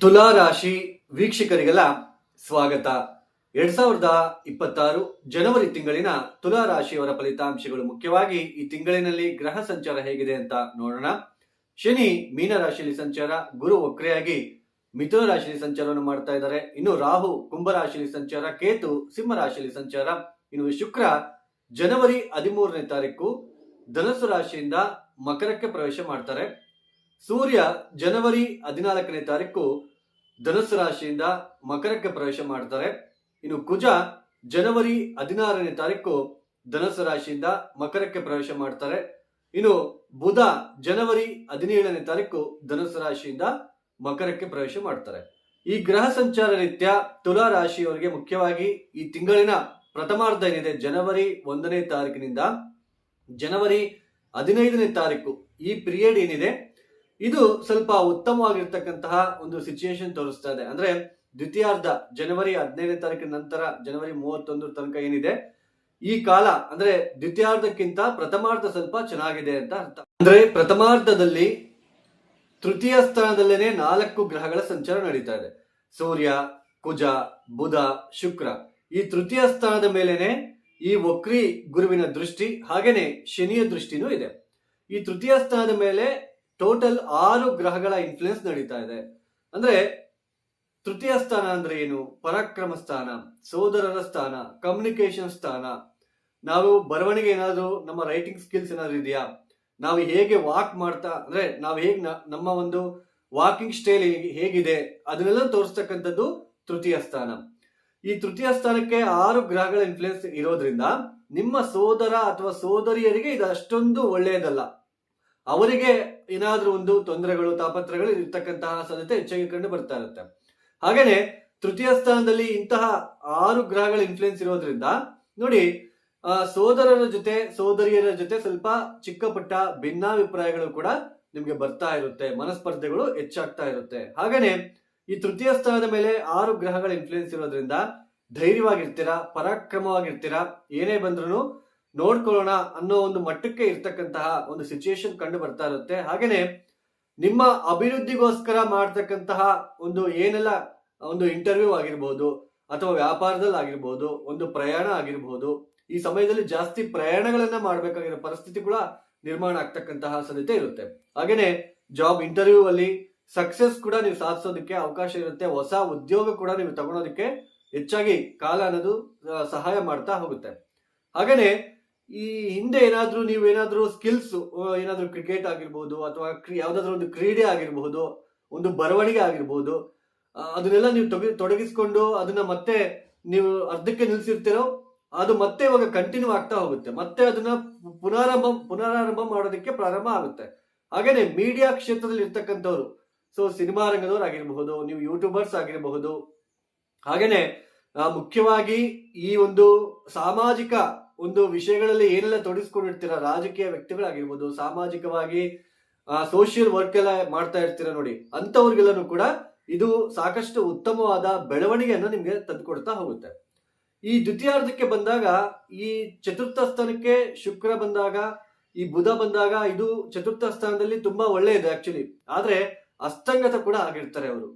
ತುಲಾ ರಾಶಿ ವೀಕ್ಷಕರಿಗೆಲ್ಲ ಸ್ವಾಗತ. ಎರಡ್ ಸಾವಿರದ ಇಪ್ಪತ್ತಾರು ಜನವರಿ ತಿಂಗಳಿನ ತುಲಾ ರಾಶಿಯವರ ಫಲಿತಾಂಶಗಳು ಮುಖ್ಯವಾಗಿ ಈ ತಿಂಗಳಿನಲ್ಲಿ ಗ್ರಹ ಸಂಚಾರ ಹೇಗಿದೆ ಅಂತ ನೋಡೋಣ. ಶನಿ ಮೀನ ರಾಶಿಯಲ್ಲಿ ಸಂಚಾರ, ಗುರು ಒಕ್ರೆಯಾಗಿ ಮಿಥುನ ರಾಶಿಯಲ್ಲಿ ಸಂಚಾರವನ್ನು ಮಾಡ್ತಾ ಇದ್ದಾರೆ. ಇನ್ನು ರಾಹು ಕುಂಭ ರಾಶಿಯಲ್ಲಿ ಸಂಚಾರ, ಕೇತು ಸಿಂಹ ರಾಶಿಯಲ್ಲಿ ಸಂಚಾರ. ಇನ್ನು ಶುಕ್ರ ಜನವರಿ ಹದಿಮೂರನೇ ತಾರೀಕು ಧನಸ್ಸು ರಾಶಿಯಿಂದ ಮಕರಕ್ಕೆ ಪ್ರವೇಶ ಮಾಡ್ತಾರೆ. ಸೂರ್ಯ ಜನವರಿ ಹದಿನಾಲ್ಕನೇ ತಾರೀಕು ಧನುಸ್ಸು ರಾಶಿಯಿಂದ ಮಕರಕ್ಕೆ ಪ್ರವೇಶ ಮಾಡ್ತಾರೆ. ಇನ್ನು ಕುಜ ಜನವರಿ ಹದಿನಾರನೇ ತಾರೀಕು ಧನಸ್ಸು ರಾಶಿಯಿಂದ ಮಕರಕ್ಕೆ ಪ್ರವೇಶ ಮಾಡ್ತಾರೆ. ಇನ್ನು ಬುಧ ಜನವರಿ ಹದಿನೇಳನೇ ತಾರೀಕು ಧನುಸ್ಸು ರಾಶಿಯಿಂದ ಮಕರಕ್ಕೆ ಪ್ರವೇಶ ಮಾಡ್ತಾರೆ. ಈ ಗ್ರಹ ಸಂಚಾರ ನಿತ್ಯ ತುಲಾ ರಾಶಿಯವರಿಗೆ ಮುಖ್ಯವಾಗಿ ಈ ತಿಂಗಳಿನ ಪ್ರಥಮಾರ್ಧ ಏನಿದೆ? ಜನವರಿ ಒಂದನೇ ತಾರೀಕಿನಿಂದ ಜನವರಿ ಹದಿನೈದನೇ ತಾರೀಕು ಈ ಪಿರಿಯಡ್ ಏನಿದೆ? ಇದು ಸ್ವಲ್ಪ ಉತ್ತಮವಾಗಿರ್ತಕ್ಕಂತಹ ಒಂದು ಸಿಚುಯೇಷನ್ ತೋರಿಸ್ತಾ ಇದೆ. ಅಂದ್ರೆ ದ್ವಿತೀಯಾರ್ಧ ಜನವರಿ ಹದಿನೈದನೇ ತಾರೀಕಿನ ನಂತರ ಜನವರಿ ಮೂವತ್ತೊಂದರ ತನಕ ಏನಿದೆ? ಈ ಕಾಲ ಅಂದ್ರೆ ದ್ವಿತೀಯಾರ್ಧಕ್ಕಿಂತ ಪ್ರಥಮಾರ್ಧ ಸ್ವಲ್ಪ ಚೆನ್ನಾಗಿದೆ ಅಂತ ಅರ್ಥ. ಅಂದ್ರೆ ಪ್ರಥಮಾರ್ಧದಲ್ಲಿ ತೃತೀಯ ಸ್ಥಾನದಲ್ಲೇನೆ ನಾಲ್ಕು ಗ್ರಹಗಳ ಸಂಚಾರ ನಡೀತಾ ಇದೆ. ಸೂರ್ಯ, ಕುಜ, ಬುಧ, ಶುಕ್ರ. ಈ ತೃತೀಯ ಸ್ಥಾನದ ಮೇಲೇನೆ ಈ ವಕ್ರಿ ಗುರುವಿನ ದೃಷ್ಟಿ, ಹಾಗೇನೆ ಶನಿಯ ದೃಷ್ಟಿನೂ ಇದೆ. ಈ ತೃತೀಯ ಸ್ಥಾನದ ಮೇಲೆ ಟೋಟಲ್ ಆರು ಗ್ರಹಗಳ ಇನ್ಫ್ಲುಯೆನ್ಸ್ ನಡೀತಾ ಇದೆ. ಅಂದ್ರೆ ತೃತೀಯ ಸ್ಥಾನ ಅಂದ್ರೆ ಏನು? ಪರಾಕ್ರಮ ಸ್ಥಾನ, ಸೋದರರ ಸ್ಥಾನ ಕಮ್ಯುನಿಕೇಶನ್ ಸ್ಥಾನ. ನಾವು ಬರವಣಿಗೆ ಏನಾದರೂ, ನಮ್ಮ ರೈಟಿಂಗ್ ಸ್ಕಿಲ್ಸ್ ಏನಾದ್ರು ಇದೆಯಾ? ನಾವು ಹೇಗೆ ವಾಕ್ ಮಾಡ್ತಾ, ಅಂದ್ರೆ ನಾವು ಹೇಗೆ ನಮ್ಮ ಒಂದು ವಾಕಿಂಗ್ ಸ್ಟೈಲ್ ಹೇಗಿದೆ? ಅದನ್ನೆಲ್ಲ ತೋರಿಸ್ತಕ್ಕಂಥದ್ದು ತೃತೀಯ ಸ್ಥಾನ. ಈ ತೃತೀಯ ಸ್ಥಾನಕ್ಕೆ ಆರು ಗ್ರಹಗಳ ಇನ್ಫ್ಲುಯೆನ್ಸ್ ಇರೋದ್ರಿಂದ ನಿಮ್ಮ ಸೋದರ ಅಥವಾ ಸೋದರಿಯರಿಗೆ ಇದು ಅಷ್ಟೊಂದು ಒಳ್ಳೆಯದಲ್ಲ. ಅವರಿಗೆ ಏನಾದರೂ ಒಂದು ತೊಂದರೆಗಳು ತಾಪತ್ರಗಳು ಇರ್ತಕ್ಕಂತಹ ಸಾಧ್ಯತೆ ಹೆಚ್ಚಾಗಿ ಕಂಡು ಬರ್ತಾ ಇರುತ್ತೆ. ಹಾಗೇನೆ ತೃತೀಯ ಸ್ಥಾನದಲ್ಲಿ ಇಂತಹ ಆರು ಗ್ರಹಗಳ ಇನ್ಫ್ಲುಯೆನ್ಸ್ ಇರೋದ್ರಿಂದ ನೋಡಿ ಸೋದರರ ಜೊತೆ, ಸೋದರಿಯರ ಜೊತೆ ಸ್ವಲ್ಪ ಚಿಕ್ಕ ಪುಟ್ಟ ಭಿನ್ನಾಭಿಪ್ರಾಯಗಳು ಕೂಡ ನಿಮ್ಗೆ ಬರ್ತಾ ಇರುತ್ತೆ. ಮನಸ್ಪರ್ಧೆಗಳು ಹೆಚ್ಚಾಗ್ತಾ ಇರುತ್ತೆ. ಹಾಗೇನೆ ಈ ತೃತೀಯ ಸ್ಥಾನದ ಮೇಲೆ ಆರು ಗ್ರಹಗಳ ಇನ್ಫ್ಲುಯೆನ್ಸ್ ಇರೋದ್ರಿಂದ ಧೈರ್ಯವಾಗಿರ್ತೀರಾ, ಪರಾಕ್ರಮವಾಗಿರ್ತೀರಾ, ಏನೇ ಬಂದ್ರು ನೋಡ್ಕೊಳ್ಳೋಣ ಅನ್ನೋ ಒಂದು ಮಟ್ಟಕ್ಕೆ ಇರ್ತಕ್ಕಂತಹ ಒಂದು ಸಿಚುಯೇಷನ್ ಕಂಡು ಬರ್ತಾ ಇರುತ್ತೆ. ಹಾಗೇನೆ ನಿಮ್ಮ ಅಭಿವೃದ್ಧಿಗೋಸ್ಕರ ಮಾಡ್ತಕ್ಕಂತಹ ಒಂದು ಏನೆಲ್ಲ ಒಂದು ಇಂಟರ್ವ್ಯೂ ಆಗಿರ್ಬೋದು ಅಥವಾ ವ್ಯಾಪಾರದಲ್ಲಿ ಆಗಿರ್ಬೋದು, ಒಂದು ಪ್ರಯಾಣ ಆಗಿರ್ಬೋದು, ಈ ಸಮಯದಲ್ಲಿ ಜಾಸ್ತಿ ಪ್ರಯಾಣಗಳನ್ನ ಮಾಡಬೇಕಾಗಿರೋ ಪರಿಸ್ಥಿತಿ ಕೂಡ ನಿರ್ಮಾಣ ಆಗ್ತಕ್ಕಂತಹ ಸಾಧ್ಯತೆ ಇರುತ್ತೆ. ಹಾಗೇನೆ ಜಾಬ್ ಇಂಟರ್ವ್ಯೂ ಅಲ್ಲಿ ಸಕ್ಸಸ್ ಕೂಡ ನೀವು ಸಾಧಿಸೋದಕ್ಕೆ ಅವಕಾಶ ಇರುತ್ತೆ. ಹೊಸ ಉದ್ಯೋಗ ಕೂಡ ನೀವು ತಗೊಳೋದಕ್ಕೆ ಹೆಚ್ಚಾಗಿ ಕಾಲ ಅನ್ನೋದು ಸಹಾಯ ಮಾಡ್ತಾ ಹೋಗುತ್ತೆ. ಹಾಗೇನೆ ಈ ಹಿಂದೆ ಏನಾದ್ರೂ ನೀವು ಏನಾದ್ರೂ ಸ್ಕಿಲ್ಸ್ ಏನಾದ್ರೂ ಕ್ರಿಕೆಟ್ ಆಗಿರ್ಬೋದು ಅಥವಾ ಯಾವ್ದಾದ್ರು ಒಂದು ಕ್ರೀಡೆ ಆಗಿರ್ಬೋದು, ಒಂದು ಬರವಣಿಗೆ ಆಗಿರ್ಬೋದು ಅದನ್ನೆಲ್ಲ ನೀವು ತೊಡಗಿಸ್ಕೊಂಡು ಅದನ್ನ ಮತ್ತೆ ನೀವು ಅರ್ಧಕ್ಕೆ ನಿಲ್ಸಿರ್ತೀರೋ, ಅದು ಮತ್ತೆ ಇವಾಗ ಕಂಟಿನ್ಯೂ ಆಗ್ತಾ ಹೋಗುತ್ತೆ. ಮತ್ತೆ ಅದನ್ನ ಪುನರಾರಂಭ ಪುನರಾರಂಭ ಮಾಡೋದಕ್ಕೆ ಪ್ರಾರಂಭ ಆಗುತ್ತೆ. ಹಾಗೇನೆ ಮೀಡಿಯಾ ಕ್ಷೇತ್ರದಲ್ಲಿ ಇರ್ತಕ್ಕಂಥವ್ರು ಸೊ ಸಿನಿಮಾ ರಂಗದವ್ರು ಆಗಿರಬಹುದು, ನೀವು ಯೂಟ್ಯೂಬರ್ಸ್ ಆಗಿರಬಹುದು, ಹಾಗೇನೆ ಮುಖ್ಯವಾಗಿ ಈ ಒಂದು ಸಾಮಾಜಿಕ ಒಂದು ವಿಷಯಗಳಲ್ಲಿ ಏನೆಲ್ಲ ತೊಡಗಿಸ್ಕೊಂಡಿರ್ತೀರ ರಾಜಕೀಯ ವ್ಯಕ್ತಿಗಳಾಗಿರ್ಬೋದು, ಸಾಮಾಜಿಕವಾಗಿ ಸೋಷಿಯಲ್ ವರ್ಕ್ ಎಲ್ಲ ಮಾಡ್ತಾ ಇರ್ತೀರ ನೋಡಿ ಅಂತವ್ರಿಗೆಲ್ಲನೂ ಕೂಡ ಇದು ಸಾಕಷ್ಟು ಉತ್ತಮವಾದ ಬೆಳವಣಿಗೆಯನ್ನು ನಿಮಗೆ ತಂದುಕೊಡ್ತಾ ಹೋಗುತ್ತೆ. ಈ ದ್ವಿತೀಯಾರ್ಧಕ್ಕೆ ಬಂದಾಗ, ಈ ಚತುರ್ಥ ಸ್ಥಾನಕ್ಕೆ ಶುಕ್ರ ಬಂದಾಗ, ಈ ಬುಧ ಬಂದಾಗ ಇದು ಚತುರ್ಥ ಸ್ಥಾನದಲ್ಲಿ ತುಂಬಾ ಒಳ್ಳೆಯದು ಆಕ್ಚುಲಿ ಆದ್ರೆ ಅಸ್ತಂಗತ ಕೂಡ ಆಗಿರ್ತಾರೆ ಅವರು.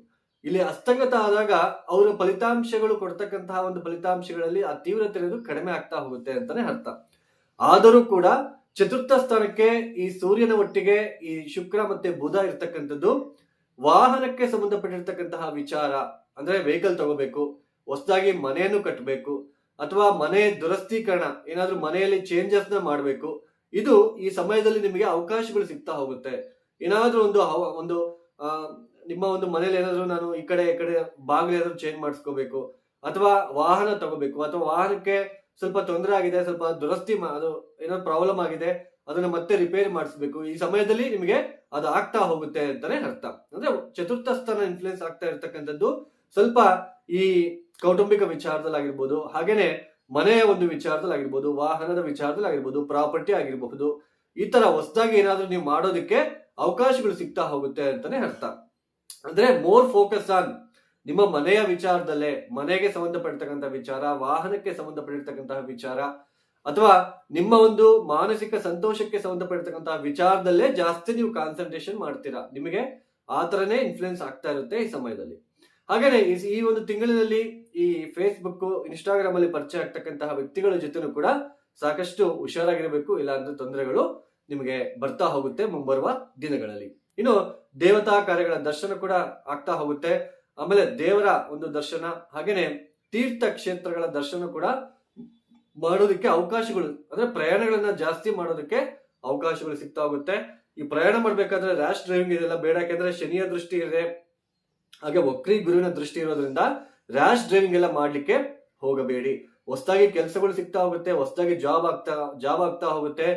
ಇಲ್ಲಿ ಅಸ್ತಂಗತ ಆದಾಗ ಅವರ ಫಲಿತಾಂಶಗಳು ಕೊಡ್ತಕ್ಕಂತಹ ಒಂದು ಫಲಿತಾಂಶಗಳಲ್ಲಿ ಆ ತೀವ್ರತೆ ಅನ್ನೋದು ಕಡಿಮೆ ಆಗ್ತಾ ಹೋಗುತ್ತೆ ಅಂತಾನೆ ಅರ್ಥ. ಆದರೂ ಕೂಡ ಚತುರ್ಥ ಸ್ಥಾನಕ್ಕೆ ಈ ಸೂರ್ಯನ ಒಟ್ಟಿಗೆ ಈ ಶುಕ್ರ ಮತ್ತೆ ಬುಧ ಇರ್ತಕ್ಕಂಥದ್ದು ವಾಹನಕ್ಕೆ ಸಂಬಂಧಪಟ್ಟಿರ್ತಕ್ಕಂತಹ ವಿಚಾರ, ಅಂದ್ರೆ ವೆಹಿಕಲ್ ತಗೋಬೇಕು, ಹೊಸದಾಗಿ ಮನೆಯನ್ನು ಕಟ್ಟಬೇಕು ಅಥವಾ ಮನೆ ದುರಸ್ತೀಕರಣ, ಏನಾದ್ರೂ ಮನೆಯಲ್ಲಿ ಚೇಂಜಸ್ನ ಮಾಡಬೇಕು, ಇದು ಈ ಸಮಯದಲ್ಲಿ ನಿಮಗೆ ಅವಕಾಶಗಳು ಸಿಗ್ತಾ ಹೋಗುತ್ತೆ. ಏನಾದ್ರೂ ಒಂದು ಒಂದು ನಿಮ್ಮ ಒಂದು ಮನೇಲಿ ಏನಾದ್ರು ನಾನು ಈ ಕಡೆ ಈ ಕಡೆ ಬಾಗಿಲು ಏನಾದ್ರು ಚೇಂಜ್ ಮಾಡಿಸ್ಕೋಬೇಕು, ಅಥವಾ ವಾಹನ ತಗೋಬೇಕು, ಅಥವಾ ವಾಹನಕ್ಕೆ ಸ್ವಲ್ಪ ತೊಂದರೆ ಆಗಿದೆ, ಸ್ವಲ್ಪ ದುರಸ್ತಿ ಅದು ಏನೋ ಪ್ರಾಬ್ಲಮ್ ಆಗಿದೆ, ಅದನ್ನ ಮತ್ತೆ ರಿಪೇರಿ ಮಾಡಿಸ್ಬೇಕು. ಈ ಸಮಯದಲ್ಲಿ ನಿಮಗೆ ಅದು ಆಗ್ತಾ ಹೋಗುತ್ತೆ ಅಂತಾನೆ ಅರ್ಥ. ಅಂದ್ರೆ ಚತುರ್ಥ ಸ್ಥಾನ ಇನ್ಫ್ಲುಯೆನ್ಸ್ ಆಗ್ತಾ ಇರ್ತಕ್ಕಂಥದ್ದು ಸ್ವಲ್ಪ ಈ ಕೌಟುಂಬಿಕ ವಿಚಾರದಲ್ಲಿ ಆಗಿರ್ಬೋದು ಹಾಗೇನೆ ಮನೆಯ ಒಂದು ವಿಚಾರದಲ್ಲಿ ಆಗಿರ್ಬೋದು ವಾಹನದ ವಿಚಾರದಲ್ಲಿ ಆಗಿರ್ಬೋದು ಪ್ರಾಪರ್ಟಿ ಆಗಿರಬಹುದು, ಈ ತರ ಹೊಸದಾಗಿ ಏನಾದ್ರೂ ನೀವು ಮಾಡೋದಕ್ಕೆ ಅವಕಾಶಗಳು ಸಿಗ್ತಾ ಹೋಗುತ್ತೆ ಅಂತಾನೆ ಅರ್ಥ. ಅಂದ್ರೆ ಮೋರ್ ಫೋಕಸ್ ಆನ್ ನಿಮ್ಮ ಮನೆಯ ವಿಚಾರದಲ್ಲೇ, ಮನೆಗೆ ಸಂಬಂಧಪಟ್ಟಿರ್ತಕ್ಕಂಥ ವಿಚಾರ, ವಾಹನಕ್ಕೆ ಸಂಬಂಧಪಟ್ಟಿರ್ತಕ್ಕಂತಹ ವಿಚಾರ, ಅಥವಾ ನಿಮ್ಮ ಒಂದು ಮಾನಸಿಕ ಸಂತೋಷಕ್ಕೆ ಸಂಬಂಧಪಟ್ಟಿರ್ತಕ್ಕಂತಹ ವಿಚಾರದಲ್ಲೇ ಜಾಸ್ತಿ ನೀವು ಕಾನ್ಸಂಟ್ರೇಷನ್ ಮಾಡ್ತೀರಾ? ನಿಮಗೆ ಆ ತರನೇ ಇನ್ಫ್ಲುಯೆನ್ಸ್ ಆಗ್ತಾ ಇರುತ್ತೆ ಈ ಸಮಯದಲ್ಲಿ. ಹಾಗೇನೆ, ಈ- ಒಂದು ತಿಂಗಳಿನಲ್ಲಿ ಈ ಫೇಸ್ಬುಕ್ ಇನ್ಸ್ಟಾಗ್ರಾಮ್ ಅಲ್ಲಿ ಪರಿಚಯ ಆಗ್ತಕ್ಕಂತಹ ವ್ಯಕ್ತಿಗಳ ಜೊತೆನೂ ಕೂಡ ಸಾಕಷ್ಟು ಹುಷಾರಾಗಿರಬೇಕು, ಇಲ್ಲಾಂದ್ರೆ ತೊಂದರೆಗಳು ನಿಮಗೆ ಬರ್ತಾ ಹೋಗುತ್ತೆ ಮುಂಬರುವ ದಿನಗಳಲ್ಲಿ. ಇನ್ನು ದೇವತಾ ಕಾರ್ಯಗಳ ದರ್ಶನ ಕೂಡ ಆಗ್ತಾ ಹೋಗುತ್ತೆ. ಆಮೇಲೆ ದೇವರ ಒಂದು ದರ್ಶನ, ಹಾಗೇನೆ ತೀರ್ಥ ಕ್ಷೇತ್ರಗಳ ದರ್ಶನ ಕೂಡ ಮಾಡೋದಕ್ಕೆ ಅವಕಾಶಗಳು, ಅಂದ್ರೆ ಪ್ರಯಾಣಗಳನ್ನ ಜಾಸ್ತಿ ಮಾಡೋದಕ್ಕೆ ಅವಕಾಶಗಳು ಸಿಗ್ತಾ ಹೋಗುತ್ತೆ. ಈ ಪ್ರಯಾಣ ಮಾಡ್ಬೇಕಾದ್ರೆ ರ್ಯಾಶ್ ಡ್ರೈವಿಂಗ್ ಇದೆಲ್ಲ ಬೇಡ, ಯಾಕೆಂದ್ರೆ ಶನಿಯ ದೃಷ್ಟಿ ಇದೆ ಹಾಗೆ ವಕ್ರಿ ಗುರುವಿನ ದೃಷ್ಟಿ ಇರೋದ್ರಿಂದ ರ್ಯಾಶ್ ಡ್ರೈವಿಂಗ್ ಎಲ್ಲ ಮಾಡ್ಲಿಕ್ಕೆ ಹೋಗಬೇಡಿ. ಹೊಸದಾಗಿ ಕೆಲಸಗಳು ಸಿಗ್ತಾ ಹೋಗುತ್ತೆ, ಹೊಸದಾಗಿ ಜಾಬ್ ಆಗ್ತಾ ಜಾಬ್ ಆಗ್ತಾ ಹೋಗುತ್ತೆ.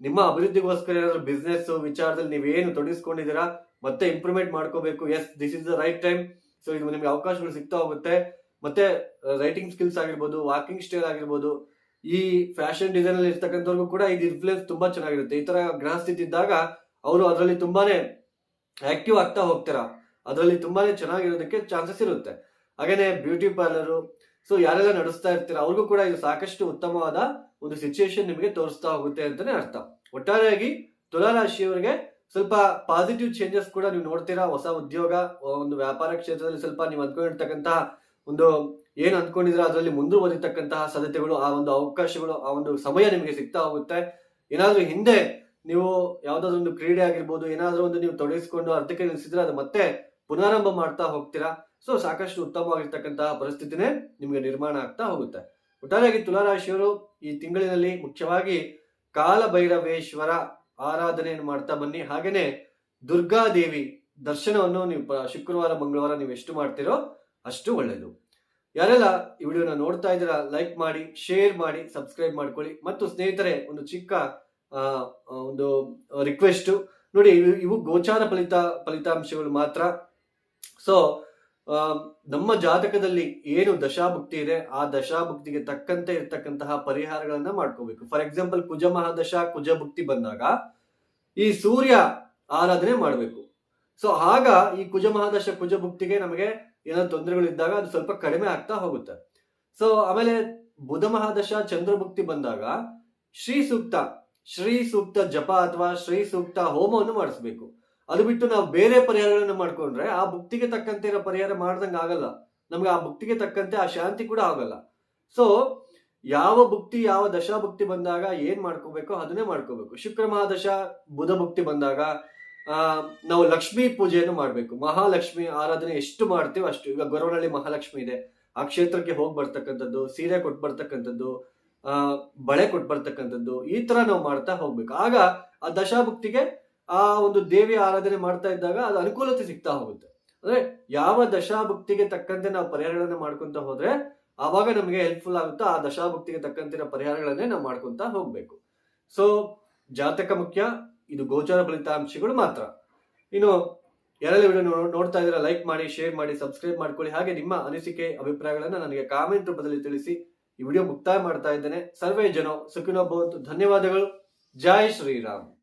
ನಿಮ್ಮ ಅಭಿವೃದ್ಧಿಗೋಸ್ಕರ ಏನಾದರೂ ಬಿಸ್ನೆಸ್ ವಿಚಾರದಲ್ಲಿ ನೀವೇನು ತೊಡಗಿಸ್ಕೊಂಡಿದ್ದೀರಾ? ಮತ್ತೆ ಇಂಪ್ರೂವ್ಮೆಂಟ್ ಮಾಡ್ಕೋಬೇಕು. Yes this is the right time so ಇದು ನಿಮಗೆ ಅವಕಾಶಗಳು ಸಿಗ್ತಾ ಹೋಗುತ್ತೆ. ಮತ್ತೆ ರೈಟಿಂಗ್ ಸ್ಕಿಲ್ಸ್ ಆಗಿರ್ಬೋದು ವಾಕಿಂಗ್ ಸ್ಟೈಲ್ ಆಗಿರ್ಬೋದು, ಈ ಫ್ಯಾಷನ್ ಡಿಸೈನ್ ಅಲ್ಲಿ ಇರ್ತಕ್ಕಂಥವ್ರಿಗೂ ಕೂಡ ಇದು ಇನ್ಫ್ಲೂಯೆನ್ಸ್ ತುಂಬಾ ಚೆನ್ನಾಗಿರುತ್ತೆ. ಈ ತರ ಗ್ರಹ ಸ್ಥಿತಿ ಇದ್ದಾಗ ಅವರು ಅದರಲ್ಲಿ ತುಂಬಾನೇ ಆಕ್ಟಿವ್ ಆಗ್ತಾ ಹೋಗ್ತಾರ? ಅದರಲ್ಲಿ ತುಂಬಾನೇ ಚೆನ್ನಾಗಿರೋದಕ್ಕೆ ಚಾನ್ಸಸ್ ಇರುತ್ತೆ. ಹಾಗೇನೆ ಬ್ಯೂಟಿ ಪಾರ್ಲರು ಸೊ ಯಾರೆಲ್ಲ ನಡೆಸ್ತಾ ಇರ್ತೀರ, ಅವ್ರಿಗೂ ಕೂಡ ಇದು ಸಾಕಷ್ಟು ಉತ್ತಮವಾದ ಒಂದು ಸಿಚುಯೇಷನ್ ನಿಮಗೆ ತೋರಿಸ್ತಾ ಹೋಗುತ್ತೆ ಅಂತಾನೆ ಅರ್ಥ. ಒಟ್ಟಾರೆಯಾಗಿ ತುಲಾರಾಶಿಯವರಿಗೆ ಸ್ವಲ್ಪ ಪಾಸಿಟಿವ್ ಚೇಂಜಸ್ ಕೂಡ ನೀವು ನೋಡ್ತೀರಾ? ಹೊಸ ಉದ್ಯೋಗ ಒಂದು ವ್ಯಾಪಾರ ಕ್ಷೇತ್ರದಲ್ಲಿ ಸ್ವಲ್ಪ ನೀವು ಅಂದ್ಕೊಂಡಿರ್ತಕ್ಕಂತಹ ಒಂದು ಏನು ಅಂದ್ಕೊಂಡಿದ್ರೆ ಅದರಲ್ಲಿ ಮುಂದುವರಿತಕ್ಕಂತಹ ಸಾಧ್ಯತೆಗಳು, ಆ ಒಂದು ಅವಕಾಶಗಳು, ಆ ಒಂದು ಸಮಯ ನಿಮಗೆ ಸಿಗ್ತಾ ಹೋಗುತ್ತೆ. ಏನಾದ್ರೂ ಹಿಂದೆ ನೀವು ಯಾವ್ದಾದ್ರು ಒಂದು ಕ್ರೀಡೆ ಆಗಿರ್ಬೋದು, ಏನಾದ್ರೂ ಒಂದು ನೀವು ತೊಡಗಿಸ್ಕೊಂಡು ಅರ್ಧಕ್ಕೆ ನಿಲ್ಲಿಸಿದ್ರೆ ಅದು ಮತ್ತೆ ಪುನರಾರಂಭ ಮಾಡ್ತಾ ಹೋಗ್ತೀರಾ? ಸೊ ಸಾಕಷ್ಟು ಉತ್ತಮವಾಗಿರ್ತಕ್ಕಂತಹ ಪರಿಸ್ಥಿತಿನೇ ನಿಮಗೆ ನಿರ್ಮಾಣ ಆಗ್ತಾ ಹೋಗುತ್ತೆ. ಒಟ್ಟಾರೆಯಾಗಿ ತುಲಾರಾಶಿಯವರು ಈ ತಿಂಗಳಿನಲ್ಲಿ ಮುಖ್ಯವಾಗಿ ಕಾಲಭೈರವೇಶ್ವರ ಆರಾಧನೆಯನ್ನು ಮಾಡ್ತಾ ಬನ್ನಿ. ಹಾಗೇನೆ ದುರ್ಗಾದೇವಿ ದರ್ಶನವನ್ನು ನೀವು ಶುಕ್ರವಾರ, ಮಂಗಳವಾರ ನೀವು ಎಷ್ಟು ಮಾಡ್ತೀರೋ ಅಷ್ಟು ಒಳ್ಳೆಯದು ಯಾರೆಲ್ಲ ಈ ವಿಡಿಯೋನ ನೋಡ್ತಾ ಇದ್ದೀರಾ, ಲೈಕ್ ಮಾಡಿ, ಶೇರ್ ಮಾಡಿ, ಸಬ್ಸ್ಕ್ರೈಬ್ ಮಾಡ್ಕೊಳ್ಳಿ. ಮತ್ತು ಸ್ನೇಹಿತರೆ, ಒಂದು ಚಿಕ್ಕ ಒಂದು ರಿಕ್ವೆಸ್ಟ್. ನೋಡಿ ಇವು ಗೋಚಾರ ಫಲಿತ, ಫಲಿತಾಂಶಗಳು ಮಾತ್ರ. ಸೊ ನಮ್ಮ ಜಾತಕದಲ್ಲಿ ಏನು ದಶಾಭುಕ್ತಿ ಇದೆ, ಆ ದಶಾಭುಕ್ತಿಗೆ ತಕ್ಕಂತೆ ಇರ್ತಕ್ಕಂತಹ ಪರಿಹಾರಗಳನ್ನ ಮಾಡ್ಕೋಬೇಕು. ಫಾರ್ ಎಕ್ಸಾಂಪಲ್ ಕುಜ ಮಹಾದಶ, ಕುಜ ಭುಕ್ತಿ ಬಂದಾಗ ಈ ಸೂರ್ಯ ಆರಾಧನೆ ಮಾಡಬೇಕು. ಸೊ ಆಗ ಈ ಕುಜ ಮಹಾದಶ, ಕುಜ ಭುಕ್ತಿಗೆ ನಮಗೆ ಏನಾದ್ರು ತೊಂದರೆಗಳು ಇದ್ದಾಗ ಅದು ಸ್ವಲ್ಪ ಕಡಿಮೆ ಆಗ್ತಾ ಹೋಗುತ್ತೆ. ಸೊ ಆಮೇಲೆ ಬುಧ ಮಹಾದಶ ಚಂದ್ರಭುಕ್ತಿ ಬಂದಾಗ ಶ್ರೀ ಸೂಕ್ತ ಶ್ರೀ ಸೂಕ್ತ ಜಪ ಅಥವಾ ಶ್ರೀ ಸೂಕ್ತ ಹೋಮವನ್ನು ಮಾಡಿಸ್ಬೇಕು. ಅದು ಬಿಟ್ಟು ನಾವು ಬೇರೆ ಪರಿಹಾರಗಳನ್ನು ಮಾಡ್ಕೊಂಡ್ರೆ ಆ ಭುಕ್ತಿಗೆ ತಕ್ಕಂತೆ ಇರೋ ಪರಿಹಾರ ಮಾಡ್ದಂಗೆ ಆಗಲ್ಲ. ನಮ್ಗೆ ಆ ಭುಕ್ತಿಗೆ ತಕ್ಕಂತೆ ಆ ಶಾಂತಿ ಕೂಡ ಆಗಲ್ಲ. ಸೊ ಯಾವ ಭುಕ್ತಿ, ಯಾವ ದಶಾ ಭುಕ್ತಿ ಬಂದಾಗ ಏನ್ ಮಾಡ್ಕೋಬೇಕು ಅದನ್ನೇ ಮಾಡ್ಕೋಬೇಕು. ಶುಕ್ರ ಮಹಾದಶ, ಬುಧ ಭುಕ್ತಿ ಬಂದಾಗ ನಾವು ಲಕ್ಷ್ಮೀ ಪೂಜೆಯನ್ನು ಮಾಡಬೇಕು. ಮಹಾಲಕ್ಷ್ಮಿ ಆರಾಧನೆ ಎಷ್ಟು ಮಾಡ್ತೀವೋ ಅಷ್ಟು. ಈಗ ಗೊರವನಹಳ್ಳಿ ಮಹಾಲಕ್ಷ್ಮಿ ಇದೆ. ಆ ಕ್ಷೇತ್ರಕ್ಕೆ ಹೋಗಿ ಬರ್ತಕ್ಕಂಥದ್ದು, ಸೀರೆ ಕೊಟ್ಟು ಬರ್ತಕ್ಕಂಥದ್ದು ಬಳೆ ಕೊಟ್ಟು ಬರ್ತಕ್ಕಂಥದ್ದು, ಈ ತರ ನಾವು ಮಾಡ್ತಾ ಹೋಗ್ಬೇಕು. ಆಗ ಆ ದಶಾಭುಕ್ತಿಗೆ ಆ ಒಂದು ದೇವಿಯ ಆರಾಧನೆ ಮಾಡ್ತಾ ಇದ್ದಾಗ ಅದು ಅನುಕೂಲತೆ ಸಿಗ್ತಾ ಹೋಗುತ್ತೆ. ಅಂದ್ರೆ ಯಾವ ದಶಾಭಕ್ತಿಗೆ ತಕ್ಕಂತೆ ನಾವು ಪರಿಹಾರಗಳನ್ನ ಮಾಡ್ಕೊಂತ ಹೋದ್ರೆ ಆವಾಗ ನಮಗೆ ಹೆಲ್ಪ್ಫುಲ್ ಆಗುತ್ತೆ. ಆ ದಶಾಭಕ್ತಿಗೆ ತಕ್ಕಂತಿನ ಪರಿಹಾರಗಳನ್ನೇ ನಾವು ಮಾಡ್ಕೊಂತ ಹೋಗ್ಬೇಕು. ಸೊ ಜಾತಕ ಮುಖ್ಯ, ಇದು ಗೋಚಾರ ಫಲಿತಾಂಶಗಳು ಮಾತ್ರ. ಇನ್ನು ಯಾರೆಲ್ಲ ವಿಡಿಯೋ ನೋಡ್ತಾ ಇದ್ದೀರಾ ಲೈಕ್ ಮಾಡಿ ಶೇರ್ ಮಾಡಿ ಸಬ್ಸ್ಕ್ರೈಬ್ ಮಾಡ್ಕೊಳ್ಳಿ. ಹಾಗೆ ನಿಮ್ಮ ಅನಿಸಿಕೆ, ಅಭಿಪ್ರಾಯಗಳನ್ನ ನನಗೆ ಕಾಮೆಂಟ್ ರೂಪದಲ್ಲಿ ತಿಳಿಸಿ. ಈ ವಿಡಿಯೋ ಮುಕ್ತಾಯ ಮಾಡ್ತಾ ಇದ್ದೇನೆ. ಸರ್ವೇ ಜನ, ಸುಖಿನೋ ಧನ್ಯವಾದಗಳು. ಜೈ ಶ್ರೀರಾಮ್.